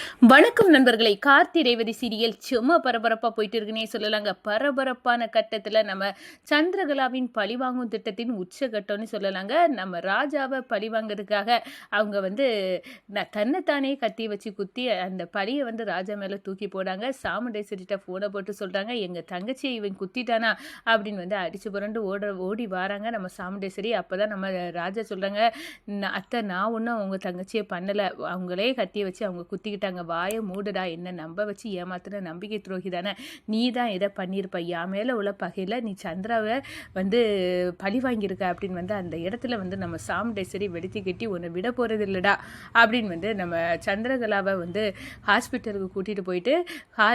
வணக்கம் நண்பர்களை. கார்த்தி ரேவதி சீரியல் சும்மா பரபரப்பாக போயிட்டு இருக்குன்னே சொல்லலாங்க. பரபரப்பான கட்டத்தில் நம்ம சந்திரகலாவின் பழிவாங்கும் திட்டத்தின் உச்சகட்டம்னு சொல்லலாங்க. நம்ம ராஜாவை பழிவாங்கிறதுக்காக அவங்க வந்து நான் தன்னைத்தானே கத்தி வச்சு குத்தி அந்த பழியை வந்து ராஜா மேலே தூக்கி போடாங்க. சாமுண்டேஸ்வரிட்ட ஃபோனை போட்டு சொல்கிறாங்க எங்கள் தங்கச்சியை இவன் குத்திட்டானா? அப்படின்னு வந்து அடிச்சு புரண்டு ஓட ஓடி வராங்க. நம்ம சாமுண்டேஸ்வரி. அப்போ தான் நம்ம ராஜா சொல்கிறாங்க அத்தை நான் ஒன்றும் அவங்க தங்கச்சியை பண்ணலை. அவங்களே கத்தியை வச்சு அவங்க குத்திக்கிட்டு குத்திக்கிட்டாங்க வாயை மூடுடா என்ன நம்ப வச்சு ஏமாத்துன நம்பிக்கை துரோகி தானே. நீ தான் இதை பண்ணியிருப்ப. என் மேலே உள்ள பகையில் நீ சந்திராவை வந்து பழி வாங்கியிருக்க அப்படின்னு வந்து அந்த இடத்துல வந்து நம்ம சாமுண்டேஸ்வரி வெடித்து கட்டி உன்னை விட போகிறது இல்லைடா அப்படின்னு வந்து நம்ம சந்திரகலாவை வந்து ஹாஸ்பிட்டலுக்கு கூட்டிகிட்டு போயிட்டு ஹா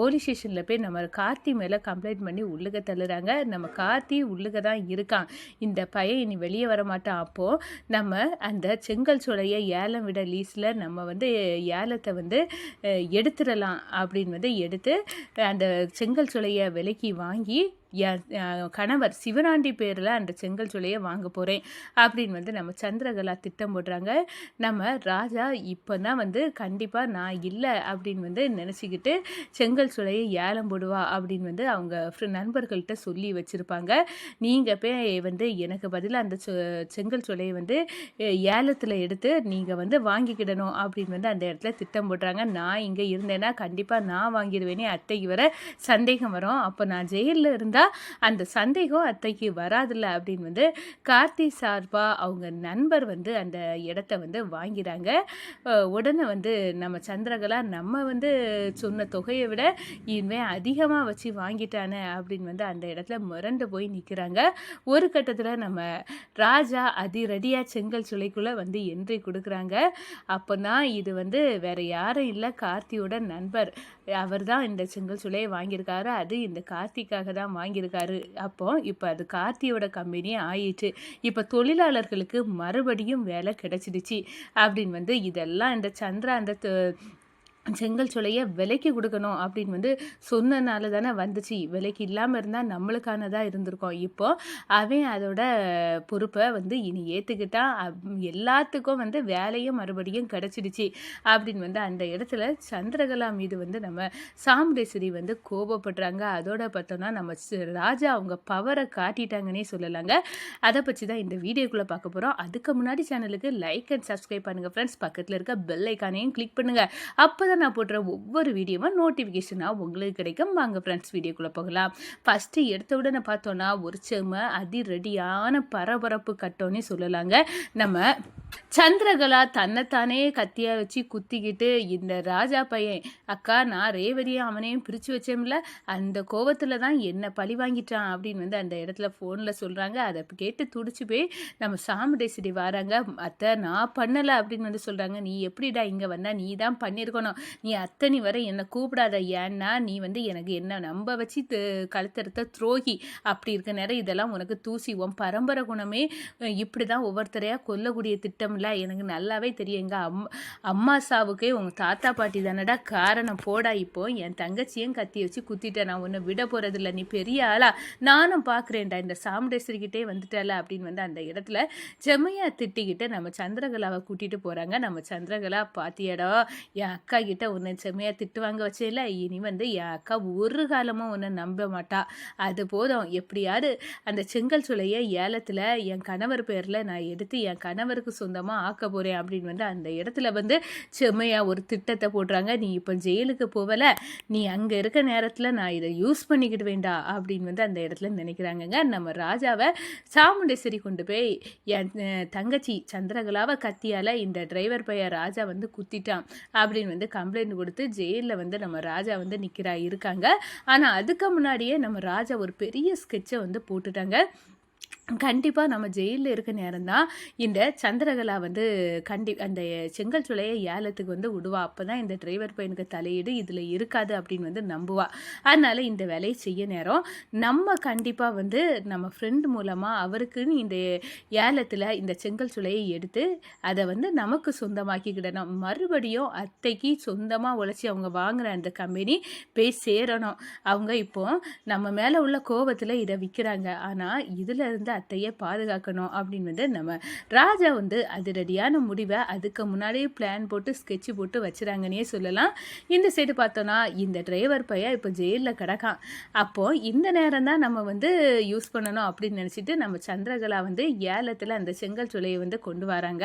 போலீஸ் ஸ்டேஷனில் போய் நம்ம கார்த்தி மேலே கம்ப்ளைண்ட் பண்ணி உள்ளுக தள்ளுறாங்க. நம்ம கார்த்தி உள்ளுக தான் இருக்கான். இந்த பையன் இனி வெளியே வர மாட்டான் அப்போது நம்ம அந்த செங்கல் சோலையை ஏலம் விட லீஸில் நம்ம வந்து ஏலத்தை வந்து எடுத்துடலாம் அப்படின்னு வந்து எடுத்து அந்த செங்கல் சுளையை விலைக்கு வாங்கி Uh, கணவர் சிவனாண்டி பேரில் அந்த செங்கல் சோலையை வாங்க போகிறேன் அப்படின்னு வந்து நம்ம சந்திரகலா திட்டம் போடுறாங்க. நம்ம ராஜா இப்போ தான் வந்து கண்டிப்பாக நான் இல்லை அப்படின்னு வந்து நினச்சிக்கிட்டு செங்கல் சோலையை ஏலம் போடுவா அப்படின்னு வந்து அவங்க நண்பர்கள்கிட்ட நண்பர்கள்ட்ட சொல்லி வச்சுருப்பாங்க. நீங்கள் போய் வந்து எனக்கு பதிலாக அந்த சொ- செங்கல் சோலையை வந்து ஏலத்தில் எடுத்து நீங்கள் வந்து வாங்கிக்கிடணும் அப்படின்னு வந்து அந்த இடத்துல திட்டம் போடுறாங்க. நான் இங்கே இருந்தேன்னா கண்டிப்பாக நான் வாங்கிடுவேனே அத்தைக்கு வர சந்தேகம் வரும். அப்போ நான் ஜெயிலில் இருந்தால் அந்த சந்தேகம் அத்தைக்கு வராதுல்ல அப்படின்னு வந்து கார்த்தி சார்பா அவங்க நண்பர் வந்து அந்த இடத்த வந்து வாங்கிறாங்க. உடனே வந்து நம்ம சந்திரகலா நம்ம வந்து சொன்ன தொகையை விட இனிமேல் அதிகமாக வச்சு வாங்கிட்டானே அப்படின்னு வந்து அந்த இடத்துல மிரண்டு போய் நிற்கிறாங்க ஒரு கட்டத்தில் நம்ம ராஜா அதிரடியாக செங்கல் சுளைக்குள்ளே வந்து என்ட்ரி கொடுக்குறாங்க. அப்போனா இது வந்து வேறு யாரும் இல்லை கார்த்தியோட நண்பர். அவர் தான் இந்த செங்கல் சுளையை வாங்கியிருக்காரு. அது இந்த கார்த்திக்காக தான் வாங்கியிருக்காரு. அப்போ இப்போ அது கார்த்தியோட கம்பெனி ஆயிடுச்சு. இப்போ தொழிலாளர்களுக்கு மறுபடியும் வேலை கிடைச்சிடுச்சு. அப்படின்னு வந்து இதெல்லாம் இந்த சந்திரா அந்த செங்கல் சோலையை விலைக்கு கொடுக்கணும் அப்படின்னு வந்து சொன்னனால தானே வந்துச்சு. விலைக்கு இல்லாமல் இருந்தால் நம்மளுக்கானதாக இருந்திருக்கோம். இப்போ அவன் அதோட பொறுப்பை வந்து இனி ஏற்றுக்கிட்டான் எல்லாத்துக்கும் வந்து வேலையும் மறுபடியும் கிடச்சிடுச்சு அப்படின்னு வந்து அந்த இடத்துல சந்திரகலா மீது வந்து நம்ம சாமுண்டேஸ்வரி வந்து கோபப்படுறாங்க. அதோட பார்த்தோம்னா நம்ம ராஜா அவங்க பவரை காட்டிட்டாங்கன்னே சொல்லலாங்க. அதை பற்றி தான் இந்த வீடியோக்குள்ளே பார்க்க போகிறோம் அதுக்கு முன்னாடி சேனலுக்கு லைக் அண்ட் சப்ஸ்கிரைப் பண்ணுங்கள் ஃப்ரெண்ட்ஸ் பக்கத்தில் இருக்க பெல் ஐக்கானையும் கிளிக் பண்ணுங்கள் அப்போ தான் நான் போடுற ஒவ்வொரு வீடியோவும் நோட்டிஃபிகேஷனாக உங்களுக்கு கிடைக்கும். வாங்க ஃப்ரெண்ட்ஸ் வீடியோக்குள்ளே போகலாம். ஃபஸ்ட்டு எடுத்த உடனே பார்த்தோன்னா ஒரு செம அதிரடியான பரபரப்பு கட்டோன்னே சொல்லலாங்க. நம்ம சந்திரகலா தன்னைத்தானே கத்தியாக வச்சு குத்திக்கிட்டு இந்த ராஜா பையன் அக்கா நான் ரேவதியும் அவனையும் பிரித்து வச்சோம்ல அந்த கோவத்தில் தான் என்னை பழி வாங்கிட்டான் அப்படின்னு வந்து அந்த இடத்துல ஃபோனில் சொல்கிறாங்க அதை கேட்டு துடிச்சு போய் நம்ம சாமுடேஸ்வரி வராங்க. அத்தை நான் பண்ணலை அப்படின்னு வந்து சொல்கிறாங்க நீ எப்படிடா இங்கே வந்தால் நீ தான் பண்ணியிருக்கணும் நீ அத்தனை வரை என்னை கூப்பிடாத. ஏன்னா நீ வந்து எனக்கு என்ன நம்ப வச்சு து- கழுத்தறுத்த துரோகி. அப்படி இருக்க நேரம் இதெல்லாம் உனக்கு தூசி. உன் பரம்பரை குணமே இப்படி தான் ஒவ்வொருத்தரையாக கொல்லக்கூடிய திட்டம் திட்டம்ல? எனக்கு நல்லாவே தெரியும் எங்கள் அம் அம்மா சாவுக்கே உங்கள் தாத்தா பாட்டி தானடா காரணம். போடா இப்போ. என் தங்கச்சியும் கத்தி வச்சு குத்திட்டேன். நான் உன்னை விட போகிறதில்ல நீ பெரிய ஆளா. நானும் பார்க்குறேன்டா இந்த சாமுண்டேஸ்வரிக்கிட்டே வந்துட்டல அப்படின்னு வந்து அந்த இடத்துல செம்மையா திட்டிக்கிட்டு நம்ம சந்திரகலாவை கூட்டிகிட்டு போகிறாங்க நம்ம சந்திரகலா பாத்தியடா என் அக்கா கிட்ட உன்னை செம்மையா திட்டு வாங்க வச்சேல இனி வந்து என் அக்கா ஒரு காலமும் உன்னை நம்ப மாட்டா. அது போதும். எப்படியாவது அந்த செங்கல் சுளையை ஏலத்தில் என் கணவர் பேரில் நான் எடுத்து என் கணவருக்கு சொந்தமாக ஆக்க போகிறேன் அப்படின்னு வந்து அந்த இடத்துல வந்து செம்மையாக ஒரு திட்டத்தை போடுறாங்க. நீ இப்போ ஜெயிலுக்கு போகலை. நீ அங்கே இருக்க நேரத்தில் நான் இதை யூஸ் பண்ணிக்கிட்டு வேண்டா அப்படின்னு வந்து அந்த இடத்துல நினைக்கிறாங்கங்க. நம்ம ராஜாவை சாமுண்டேஸ்வரி கொண்டு போய் என் தங்கச்சி சந்திரகலாவை கத்தியால் இந்த டிரைவர் பையன் ராஜா வந்து குத்திட்டான் அப்படின்னு வந்து கம்ப்ளைண்ட் கொடுத்து ஜெயிலில் வந்து நம்ம ராஜா வந்து நிற்கிறா இருக்காங்க. ஆனால் அதுக்கு முன்னாடியே நம்ம ராஜா ஒரு பெரிய ஸ்கெட்சை வந்து போட்டுட்டாங்க. கண்டிப்பாக நம்ம ஜெயிலில் இருக்க நேரம் தான் இந்த சந்திரகலா வந்து கண்டி அந்த செங்கல் சுளையை ஏலத்துக்கு வந்து விடுவா. அப்போ தான் இந்த டிரைவர் பையனுக்கு தலையீடு இதில் இருக்காது அப்படின்னு வந்து நம்புவா. அதனால் இந்த வேலையை செய்ய நேரம் நம்ம கண்டிப்பாக வந்து நம்ம ஃப்ரெண்ட் மூலமாக அவருக்குன்னு இந்த ஏலத்தில் இந்த செங்கல் சுளையை எடுத்து அதை வந்து நமக்கு சொந்தமாக்கிக்கிடணும். மறுபடியும் அத்தைக்கு சொந்தமாக உழைச்சி அவங்க வாங்குகிற அந்த கம்பெனி போய் சேரணும். அவங்க இப்போ நம்ம மேலே உள்ள கோபத்தில் இதை விற்கிறாங்க ஆனால் இதில் இருந்து அத்தையை பாதுகாக்கணும் அப்படின்னு வந்து நம்ம ராஜா வந்து அதிரடியான முடிவை அதுக்கு முன்னாடியே பிளான் போட்டு ஸ்கெட்ச் போட்டு வச்சுறாங்கன்னே சொல்லலாம். இந்த சைடு பார்த்தோன்னா இந்த டிரைவர் பையன் இப்போ ஜெயிலில் கிடக்கான். அப்போது இந்த நேரம் தான் நம்ம வந்து யூஸ் பண்ணணும் அப்படின்னு நினச்சிட்டு நம்ம சந்திரகலா வந்து ஏலத்தில் அந்த செங்கல் சுலையை வந்து கொண்டு வராங்க.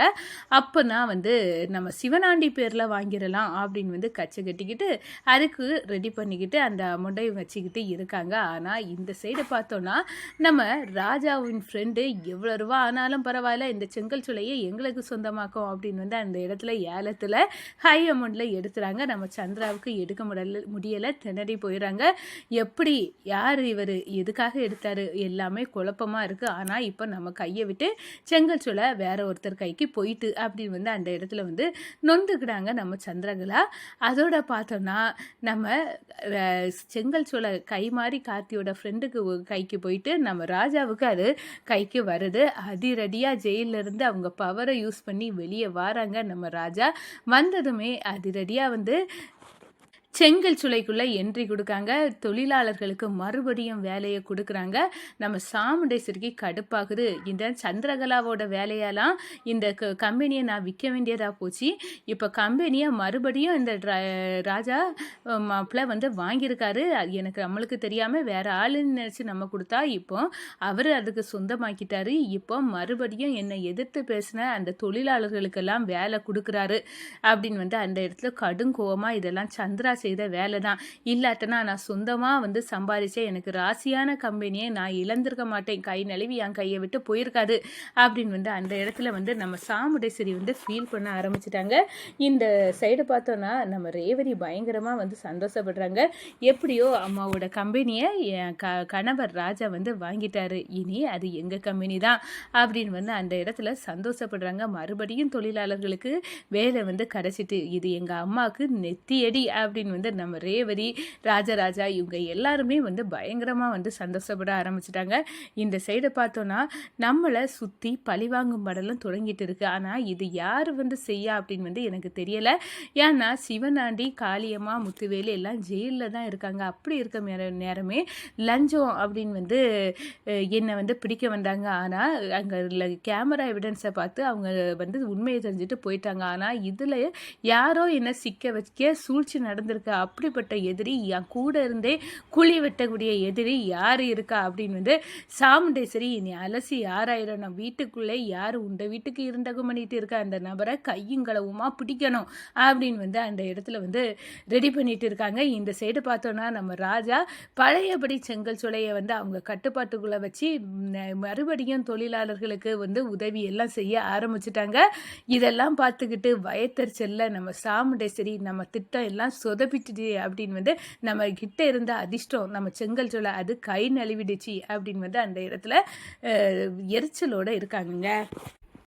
அப்போ தான் வந்து நம்ம சிவனாண்டி பேரில் வாங்கிடலாம் அப்படின்னு வந்து கச்சை கட்டிக்கிட்டு அதுக்கு ரெடி பண்ணிக்கிட்டு அந்த அமௌண்ட்டையும் வச்சுக்கிட்டு இருக்காங்க. ஆனால் இந்த சைடு பார்த்தோன்னா நம்ம ராஜாவின் என் ஃப்ரெண்டு எவ்வளோ ரூபா ஆனாலும் பரவாயில்ல இந்த செங்கல் சுளையை எங்களுக்கு சொந்தமாக்கும் அப்படின்னு வந்து அந்த இடத்துல ஏலத்தில் ஹை அமௌண்ட்டில் எடுத்துகிறாங்க நம்ம சந்திராவுக்கு எடுக்க முடியல முடியலை திணறி போயிடுறாங்க எப்படி யார் இவர் எதுக்காக எடுத்தார் எல்லாமே குழப்பமாக இருக்குது ஆனால் இப்போ நம்ம கையை விட்டு செங்கல் சூளை வேற ஒருத்தர் கைக்கு போயிட்டு அப்படின்னு வந்து அந்த இடத்துல வந்து நொந்துக்கிறாங்க நம்ம சந்திரகலா. அதோட பார்த்தோம்னா நம்ம செங்கல் சூளை கை மாறி கார்த்தியோட ஃப்ரெண்டுக்கு கைக்கு போயிட்டு நம்ம ராஜாவுக்கு அது கைக்கு வருது. அதிரடியாக ஜெயிலிருந்து இருந்து அவங்க பவரை யூஸ் பண்ணி வெளியே வராங்க நம்ம ராஜா. வந்ததுமே அதிரடியாக வந்து செங்கல் சுளைக்குள்ளே என்ட்ரி கொடுக்காங்க. தொழிலாளர்களுக்கு மறுபடியும் வேலையை கொடுக்குறாங்க. நம்ம சாமுண்டேஸ்வரிக்கு கடுப்பாகுது. இந்த சந்திரகலாவோட வேலையெல்லாம் இந்த க- கம்பெனியை நான் விற்க வேண்டியதாக போச்சு. இப்போ கம்பெனியை மறுபடியும் இந்த ராஜா மாப்பிள்ள வந்து வாங்கியிருக்காரு. அது எனக்கு நம்மளுக்கு தெரியாமல் வேற ஆளுன்னு நினச்சி நம்ம கொடுத்தா இப்போ அவர் அதுக்கு சொந்தமாக்கிட்டாரு. இப்போ மறுபடியும் என்னை எதிர்த்து பேசின அந்த தொழிலாளர்களுக்கெல்லாம் வேலை கொடுக்குறாரு. அப்படின்னு வந்து அந்த இடத்துல கடும் கோவமாக இதெல்லாம் சந்திரா செய்த வேலை தான் இல்லாட்டனா நான் சொந்தமாக வந்து சம்பாதிச்சேன் எனக்கு ராசியான கம்பெனியை நான் இழந்திருக்க மாட்டேன். கை நழுவி என் கையை விட்டு போயிருக்காது. அப்படின்னு வந்து அந்த இடத்துல வந்து நம்ம சாமுடேஸ்வரி வந்து ஃபீல் பண்ண ஆரம்பிச்சிட்டாங்க. இந்த சைடு பார்த்தோன்னா நம்ம ரேவதி பயங்கரமாக வந்து சந்தோஷப்படுறாங்க. எப்படியோ அம்மாவோட கம்பெனியை என் க கணவர் ராஜா வந்து வாங்கிட்டாரு. இனி அது எங்கள் கம்பெனி தான் அப்படின்னு வந்து அந்த இடத்துல சந்தோஷப்படுறாங்க. மறுபடியும் தொழிலாளர்களுக்கு வேலை வந்து கிடச்சிட்டு இது எங்கள் அம்மாவுக்கு நெத்தியடி அப்படின்னு வந்து நம்ம ரேவதி ராஜராஜா இவங்க எல்லாருமே வந்து பயங்கரமாக வந்து சந்தோஷப்பட ஆரம்பிச்சிட்டாங்க. இந்த சைடை பார்த்தோன்னா நம்மளை சுற்றி பழிவாங்கும் படலம் தொடங்கிட்டு இருக்குது ஆனால் இது யார் வந்து செய்யா அப்படின்னு வந்து எனக்கு தெரியலை. ஏன்னா சிவனாண்டி காளியம்மா முத்துவேலு எல்லாம் ஜெயிலில் தான் இருக்காங்க. அப்படி இருக்க நேர- நேரமே லஞ்சம் அப்படின்னு வந்து என்னை வந்து பிடிக்க வந்தாங்க. ஆனால் அங்கே கேமரா எவிடன்ஸை பார்த்து அவங்க வந்து உண்மையை தெரிஞ்சுட்டு போயிட்டாங்க. ஆனால் இதில் யாரோ என்ன சிக்க வைக்க சூழ்ச்சி நடந்திருக்கு அப்படிப்பட்ட எதிரி என் கூட இருந்தே குழி வெட்டக்கூடிய எதிரி யார் இருக்கா? அப்படின்னு வந்து சாமுண்டேஸ்வரி என்னை அலசி யாராயிரம் நம்ம வீட்டுக்குள்ளே யார் உண்ட வீட்டுக்கு இருந்தகம் பண்ணிட்டு இருக்க? அந்த நபரை கையுங்களவுமா பிடிக்கணும்? அப்படின்னு வந்து அந்த இடத்துல வந்து ரெடி பண்ணிட்டு இருக்காங்க. இந்த சைடு பார்த்தோன்னா நம்ம ராஜா பழையபடி செங்கல் சுளையை வந்து அவங்க கட்டுப்பாட்டுக்குள்ளே வச்சு மறுபடியும் தொழிலாளர்களுக்கு வந்து உதவி எல்லாம் செய்ய ஆரம்பிச்சிட்டாங்க. இதெல்லாம் பார்த்துக்கிட்டு வயத்தறிச்சல்ல நம்ம சாமுண்டேஸ்வரி நம்ம திட்டம் எல்லாம் சொதப்பிட்டுச்சு அப்படின்னு வந்து நம்ம கிட்ட இருந்த அதிர்ஷ்டம் நம்ம செங்கல் சொல்ல அது கை நழுவிடுச்சு அப்படின்னு வந்து அந்த இடத்துல அஹ், எரிச்சலோட இருக்காங்கங்க.